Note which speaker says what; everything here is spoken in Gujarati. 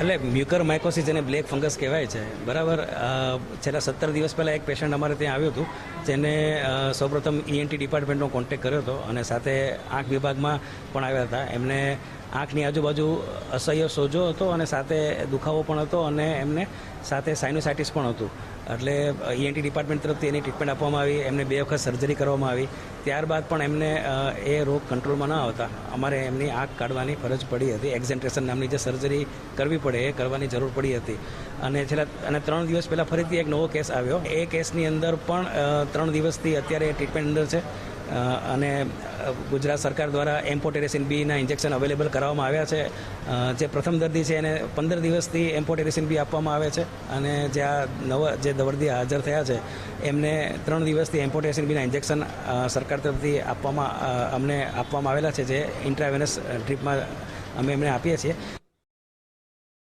Speaker 1: એટલે મ્યુકર માઇકોસિસ જેને બ્લેક ફંગસ કહેવાય છે, બરાબર? છેલ્લા સત્તર દિવસ પહેલાં એક પેશન્ટ અમારે ત્યાં આવ્યું હતું, જેને સૌપ્રથમ ઈએનટી ડિપાર્ટમેન્ટનો કોન્ટેક્ટ કર્યો હતો અને સાથે આંખ વિભાગમાં પણ આવ્યા હતા. એમને આંખની આજુબાજુ અસહ્ય સોજો હતો અને સાથે દુખાવો પણ હતો અને એમને સાથે સાઇનોસાઇટિસ પણ હતું. એટલે ઈએનટી ડિપાર્ટમેન્ટ તરફથી એની ટ્રીટમેન્ટ આપવામાં આવી, એમને બે વખત સર્જરી કરવામાં આવી. ત્યારબાદ પણ એમને એ રોગ કંટ્રોલમાં ન આવતા. અમારે એમની આંખ કાઢવાની ફરજ પડી હતી. એક્ઝેન્ટ્રેશન નામની જે સર્જરી કરવી પડે એ કરવાની જરૂર પડી હતી. અને છેલ્લા, અને ત્રણ દિવસ પહેલાં ફરીથી એક નવો કેસ આવ્યો. એ કેસની અંદર પણ ત્રણ દિવસથી અત્યારે ટ્રીટમેન્ટ અંદર છે. અને ગુજરાત સરકાર દ્વારા એમ્પોટેરેસિન બીના ઇન્જેક્શન અવેલેબલ કરાવવામાં આવ્યા છે. જે પ્રથમ દર્દી છે, એને પંદર દિવસથી એમ્પોટેરેસિન બી આપવામાં આવે છે. અને જે આ નવા, જે દર્દી હાજર થયા છે, એમને ત્રણ દિવસથી એમ્પોટેરેસિન બીના ઇન્જેક્શન સરકાર તરફથી આપવામાં અમને આપવામાં આવેલા છે, જે ઇન્ટ્રાવેનસ ટ્રીપમાં અમે એમને આપીએ છીએ.